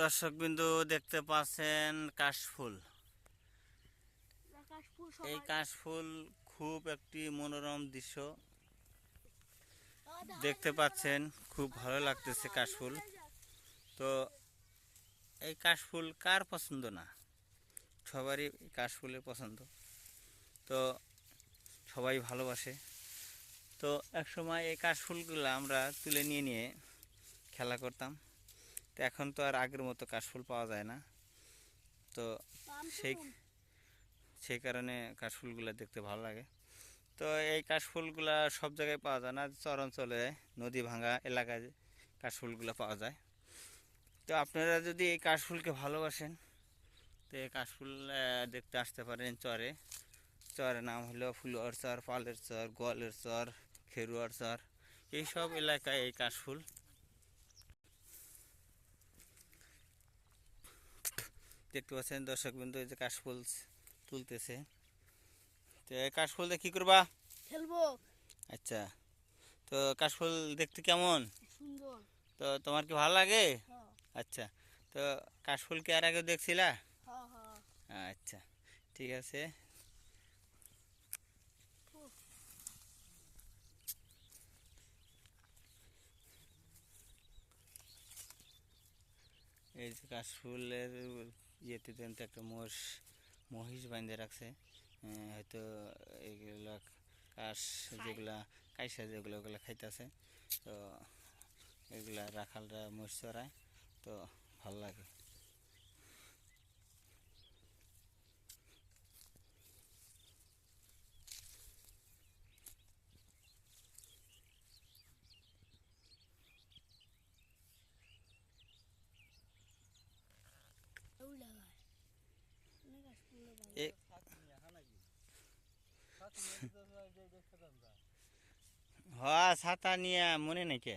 দর্শক বিন্দু দেখতে পাচ্ছেন কাশফুল। এই কাশফুল খুব একটি মনোরম দৃশ্য। দেখতে পাচ্ছেন খুব ভালো লাগতেছে কাশফুল। তো এই কাশফুল কার পছন্দ না? সবারই কাশফুলের পছন্দ। তো সবাই ভালোবাসে। তো একসময় এই কাশফুলগুলো আমরা তুলে নিয়ে নিয়ে খেলা করতাম। তো এখন তো আর আগের মতো কাশফুল পাওয়া যায় না। তো সেই সেই কারণে কাশফুলগুলো দেখতে ভালো লাগে। তো এই কাশফুলগুলা সব জায়গায় পাওয়া যায় না চর অঞ্চলে নদী ভাঙা এলাকায় কাশফুলগুলো পাওয়া যায়। তো আপনারা যদি এই কাশফুলকে ভালোবাসেন তো এই কাশফুল দেখতে আসতে পারেন চরে। চরের নাম হলো ফুলোয়ার চর পালের চর গোয়ালের চর খেরুয়ার চর এইসব এলাকায় এই কাশফুল দেখতে পাচ্ছেন দর্শক বিন্দু এই যে কাশফুল তুলতেছে। তো এই কাশফুল দিয়ে কী করবা? খেলব। আচ্ছা। তো কাশফুল দেখতে কেমন? সুন্দর। তো তোমার কি ভালো লাগে? হ্যাঁ। আচ্ছা। তো কাশফুল কি আর আগে দেখছিলা? হ্যাঁ হ্যাঁ। আচ্ছা। ঠিক আছে। এই যে কাশফুলের ইয়েতে দেন একটা মোষ, মহিষ বাঁধে রাখছে। হয়তো এইগুলা কাশ যেগুলা, কাইসা যেগুলো ওগুলো খাইতেছে। তো এগুলা রাখালরা মোষ চড়ায়, তো ভালো লাগে। এ হ্যাঁ ছাতা নিয়ে মনে নাকি